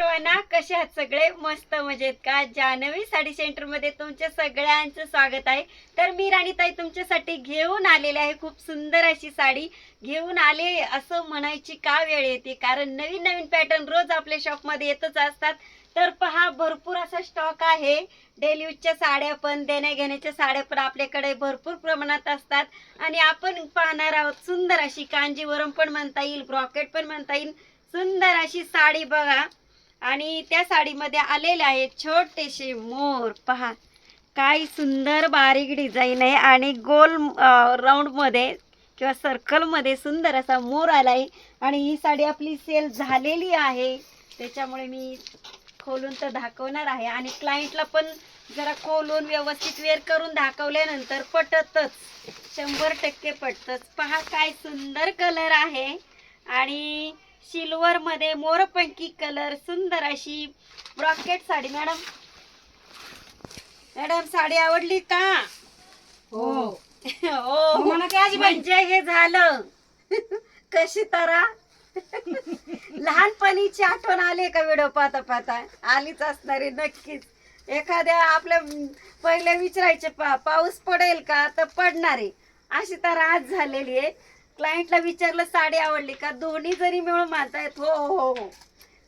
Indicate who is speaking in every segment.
Speaker 1: सर्वांना कसे आहात सगळे? मस्त मजेत का? जानवी साडी सेंटरमध्ये तुमच्या सगळ्यांचं स्वागत आहे. तर मी राणीताई तुमच्यासाठी घेऊन आलेले आहे खूप सुंदर अशी साडी. घेऊन आले असं म्हणायची का वेळ येते? कारण नवीन नवीन पॅटर्न रोज आपल्या शॉपमध्ये येतच असतात. तर पहा भरपूर असा स्टॉक आहे. डेली यूजच्या साड्या पण देण्या घेण्याच्या साड्या पण आपल्याकडे भरपूर प्रमाणात असतात. आणि आपण पाहणार आहोत सुंदर अशी कांजीवरम पण म्हणता येईल ब्रॉकेट पण म्हणता येईल. सुंदर अशी साडी बघा. आणि त्या साडीमध्ये आलेले आहेत छोटेसे मोर. पहा काय सुंदर बारीक डिझाईन आहे आणि गोल राऊंडमध्ये किंवा सर्कलमध्ये सुंदर असा मोर आला आहे आणि ही साडी आपली सेल झालेली आहे. त्याच्यामुळे मी खोलून तर दाखवणार आहे. आणि क्लायंटला पण जरा खोलून व्यवस्थित वेअर करून दाखवल्यानंतर पटतच. शंभर टक्के पटतच. पहा काय सुंदर कलर आहे. आणि सिल्वर मध्ये मोरपंखी कलर सुंदर अशी brocade sari. Madam madam sari आवडली का?
Speaker 2: हो.
Speaker 1: हो.
Speaker 2: म्हणा की आजीबाई.
Speaker 1: म्हणजे हे झालं. कशी तरा? लहानपणीची आठवण आली का व्हिडिओ पाहता पाहता? आलीच असणारी नक्कीच. एखाद्या आपल्या पहिले विचारायचे पा पाऊस पडेल का? तर पडणार. आहे अशी तर आज झालेली आहे. क्लायंटला विचारलं साडी आवडली का? दोन्ही जरी मिळून म्हणतायत हो हो हो हो.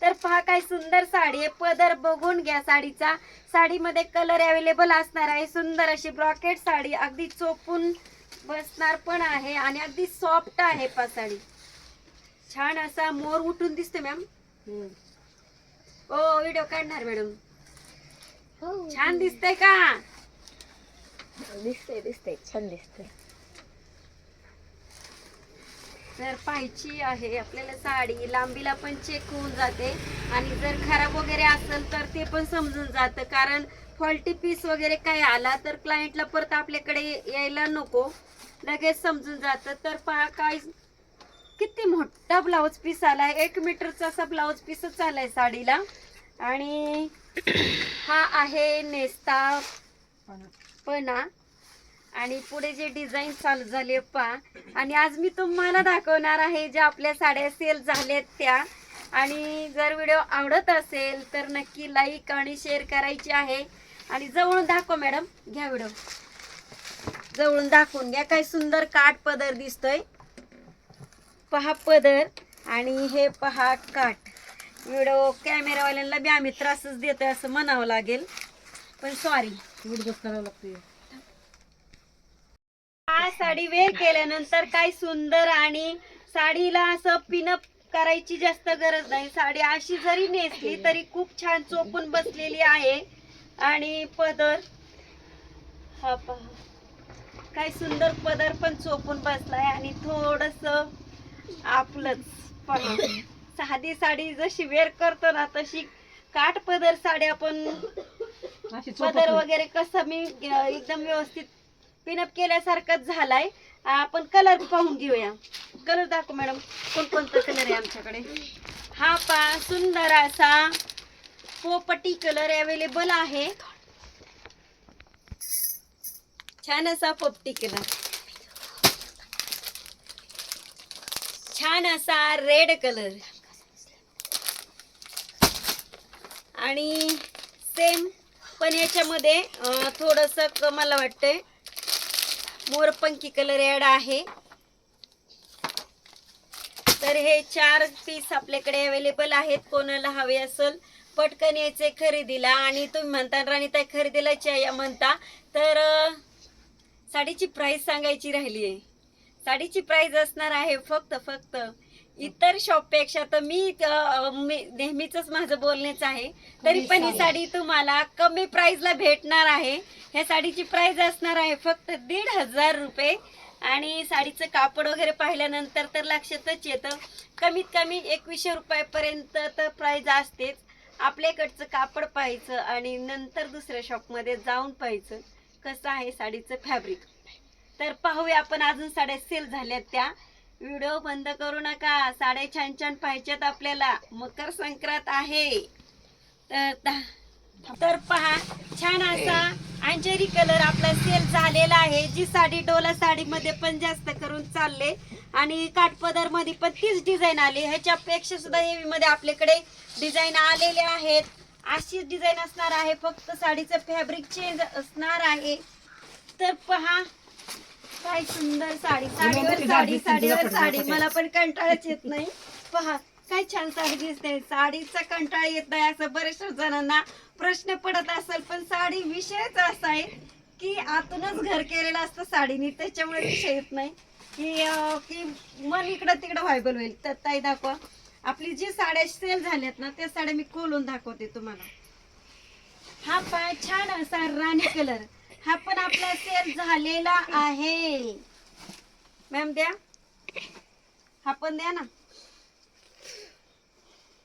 Speaker 1: तर पहा काय सुंदर साडी आहे. पदर बघून घ्या साडीचा. साडीमध्ये कलर अवेलेबल असणार आहे. सुंदर अशी ब्रॉकेट साडी. अगदी चोपून बसणार पण आहे आणि अगदी सॉफ्ट आहे पा साडी. छान असा मोर उठून दिसते मॅम हो व्हिडिओ काढणार मॅडम छान दिसतंय का?
Speaker 2: दिसते दिसते छान दिसते
Speaker 1: जर पाहायची आहे आपल्याला साडी लांबीला पण चेक होऊन जाते. आणि जर खराब वगैरे असेल तर ते पण समजून जातं. कारण फॉल्टी पीस वगैरे काय आला तर क्लायंटला परत आपल्याकडे यायला नको. लगेच समजून जातं. तर पहा काय किती मोठा ब्लाऊज पीस आला आहे. एक मीटरचा असा ब्लाऊज पीसच आला आहे साडीला. आणि हा आहे नेस्ता पणा. आणि पुढे जे डिझाईन चालू झाले पा आणि आज मी तुम्हाला दाखवणार आहे ज्या आपल्या साड्या सेल झाल्यात त्या. आणि जर व्हिडिओ आवडत असेल तर नक्की लाईक आणि शेअर करायची आहे. आणि जवळून दाखव मॅडम घ्या व्हिडिओ जवळून दाखवून घ्या. काय सुंदर काठ पदर दिसतोय. पहा पदर. आणि हे पहा काठ. व्हिडिओ कॅमेरावाल्यांना बी आम्ही त्रासच देतोय असं म्हणावं लागेल. पण सॉरी
Speaker 2: उडगत करावं
Speaker 1: हा साडी वेअर केल्यानंतर काय सुंदर आणि साडीला असं पिनअप करायची जास्त गरज नाही. साडी अशी जरी नेसली तरी खूप छान चोपून बसलेली आहे. आणि पदर हा पहा. काय सुंदर पदर पण चोपून बसलाय आणि थोडस आपलंच पहा. साधी साडी जशी वेअर करतो ना तशी काठ पदर साडी आपण पदर वगैरे कसं मी एकदम व्यवस्थित पिनअप केल्यासारखाच झालाय. आपण कलर पाहून घेऊया. कलर दाखव मॅडम कोणकोणता कलर आहे आमच्याकडे? हा पा सुंदर असा पोपटी कलर अवेलेबल आहे. छान असा पोपटी कलर छान असा रेड कलर आणि सेम पण याच्यामध्ये थोडस थोडंसं मला वाटतंय मोरपंखी कलर ॲड आहे. तर हे चार पीस आपल्याकडे अवेलेबल आहेत. कोणाला हवे असेल पटकन यायचे खरेदीला. आणि तुम्ही म्हणता राणीताई खरेदीला च्या म्हणता. तर साडीची प्राइस सांगायची राहिली आहे साडीची प्राइस असणार आहे फक्त फक्त इतर शॉपपेक्षा तर मी नेहमीच माझं बोलणेच आहे. तरी पण ही साडी तुम्हाला कमी प्राइसला भेटणार आहे. ह्या साडीची प्राइस असणार आहे फक्त दीड हजार रुपये. आणि साडीचं कापड वगैरे पाहिल्यानंतर तर लक्षातच येतं. कमीत कमी एकवीसशे रुपयापर्यंत तर प्राइस असतेच. आपल्याकडचं कापड पाहायचं आणि नंतर दुसऱ्या शॉपमध्ये जाऊन पाहायचं कसं आहे साडीचं फॅब्रिक तर पाहूया आपण अजून साड्या सेल झाल्यात त्या. व्हिडिओ बंद करू नका. साड्या छान छान पाहिजेत आपल्याला. मकर संक्रांत आहे. तर तर पहा छान असा अंजेरी कलर आपला सेल झालेला आहे. जी साडी डोला साडीमध्ये पण जास्त करून चालले. आणि काठपदरमध्ये पण तीच डिझाईन आली. ह्याच्यापेक्षा सुद्धा हेवी मध्ये आपल्याकडे डिझाईन आलेले आहेत. अशीच डिझाईन असणार आहे. फक्त साडीचं फॅब्रिक चेंज असणार आहे. तर पहा काय सुंदर साडी. साडीवर साडी साडीवर साडी. मला पण कंटाळाच येत नाही. पहा काय छान साडी दिसते साडीचा कंटाळा येत नाही असं बऱ्याचशा जणांना प्रश्न पडत असेल पण साडी विषयच असा आहे की आतूनच घर केलेलं असतं साडीने त्याच्यामुळे विषय येत नाही. की की मन इकडं तिकडं व्हायबल होईल तर ताई दाखवा. आपली जी साड्या सेल झाल्यात ना त्या साड्या मी खोलून दाखवते तुम्हाला. हा पाय छान असा राणी कलर हा पण आपला सेल झालेला आहे. मॅम द्या. हा पण द्या ना.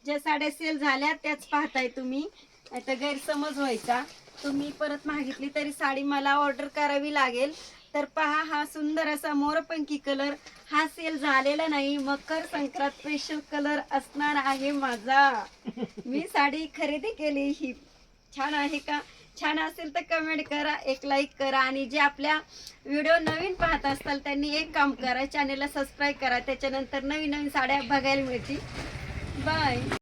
Speaker 1: ज्या साड्या सेल झाल्या त्याच पाहताय तुम्ही. आता गैरसमज व्हायचा. तुम्ही परत मागितली तरी साडी मला ऑर्डर करावी लागेल. तर पहा हा सुंदर असा मोरपंखी कलर हा सेल झालेला नाही. मकर संक्रांत स्पेशल कलर असणार आहे माझा. मी साडी खरेदी केली. ही छान आहे का? छान असेल तर कमेंट करा एक लाईक करा आणि जे आपल्या व्हिडिओ नवीन पाहत असताल त्यांनी एक काम करा चॅनेलला सबस्क्राईब करा. त्याच्यानंतर नवीन नवीन साड्या बघायला मिळतील. बाय